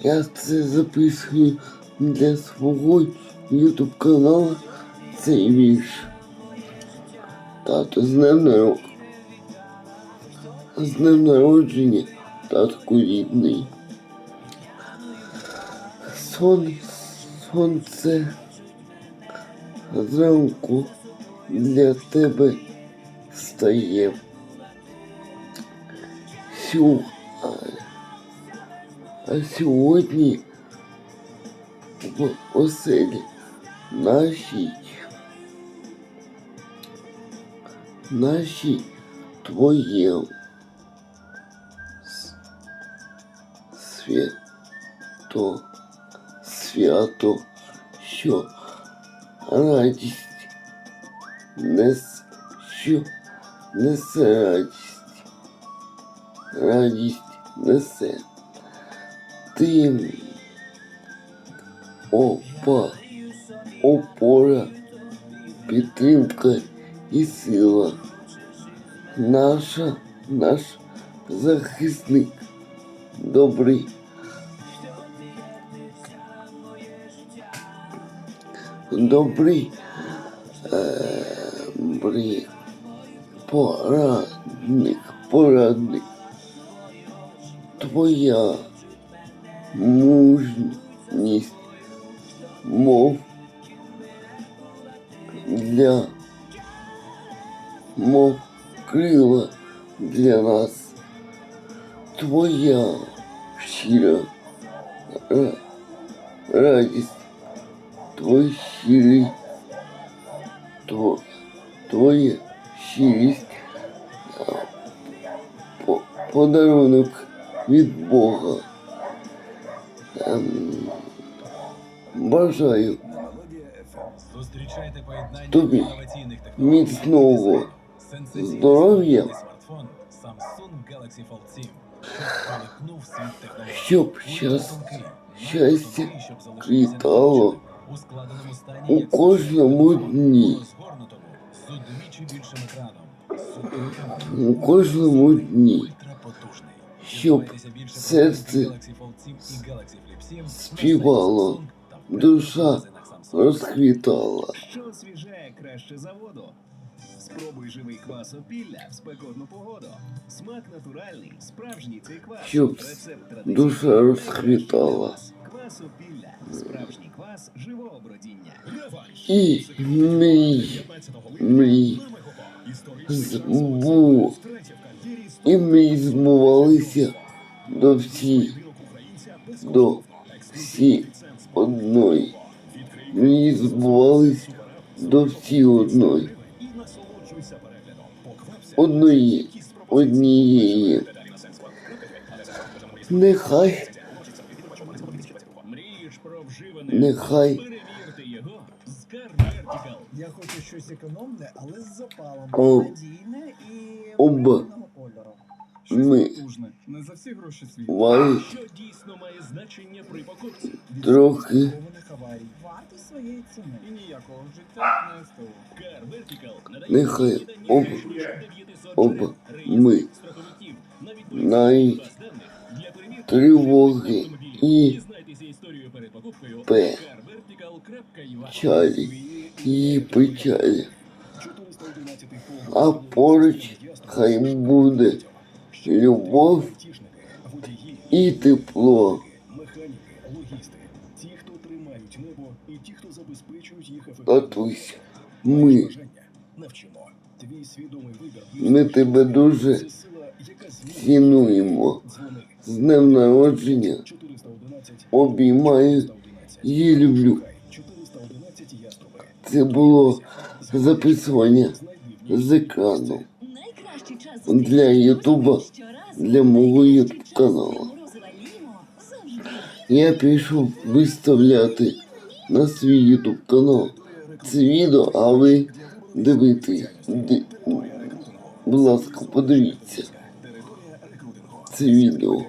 Я це записую для свого ютуб каналу цей вірш. Тато з днем народження. З днем народження, татку рідний. Сон, сонце зранку для тебе стає. Сю, а, а сьогодні в оселі нашій, нашій твоє с- свято, свято, що радість нес, що несе радість, радість несе. Ти опа, опора, підтримка і сила. Наша, наш захисник добрий. Добрий, е, порадник, порадник. Твоя мужність, мов для мов крила для нас. Твоя щира ра- радість, твой щирий, тво, твоя щирість, а, по- подарунок від Бога. Ем, бажаю Зустрічайте поєднання Тобі інноваційних технологій міцного сенсаційний здоров'я. смартфон Samsung Galaxy Fold 7, що проникнув світ технологій. Щоб щас- Ультратонкий, щастя надтонкий, щоб залишитися квітало невпорушеним, у складеному стані, у як кожному смартфон, дні. розгорнутому, з удвічі більшим екраном, суперкамерою, у кожному дні, ультрапотужний. щоб Дізнавайтеся більше про серце Galaxy Fold 7 і Galaxy Flip 7 на сайті співало, душа розквітала. Що освіжає краще за воду? Спробуй живий квас опілля в спекотну погоду. Смак натуральний, справжній цей квас. Щоб душа розквітала. Квас опілля. Справжній квас живого бродіння. І мрій, мрій збу, і мрій збувалися до всі, до всі одної. Мрії збувались до всі одної. Одної, однієї. Нехай, нехай Я хочу щось економне, але з запалом. Надійне і Оба. кольору. ми Потужне. Не за всі гроші світ. Значення при покупці? трохи. Вартість своєї ціни. І ніякого життя не СТО. Car Vertical надає Нехай дані оба- більш ніж 900 оба джерел, ми перевірки тривоги і П. чалі і печалі. А поруч хай буде любов і тепло. Механіки, логісти, ті, хто тримають небо, і ті, хто забезпечують їх Татусь, ми. Навчимо. Твій свідомий вибір. ми тебе дуже цінуємо. З днем народження 411 обіймаю 411. і люблю. Шукай 411 яструби. Це було записування з екрану для Ютуба, для мого ютуб каналу. Я пішов виставляти на свій ютуб канал це відео, а ви дивитесь. Ди- Будь ласка, подивіться це відео.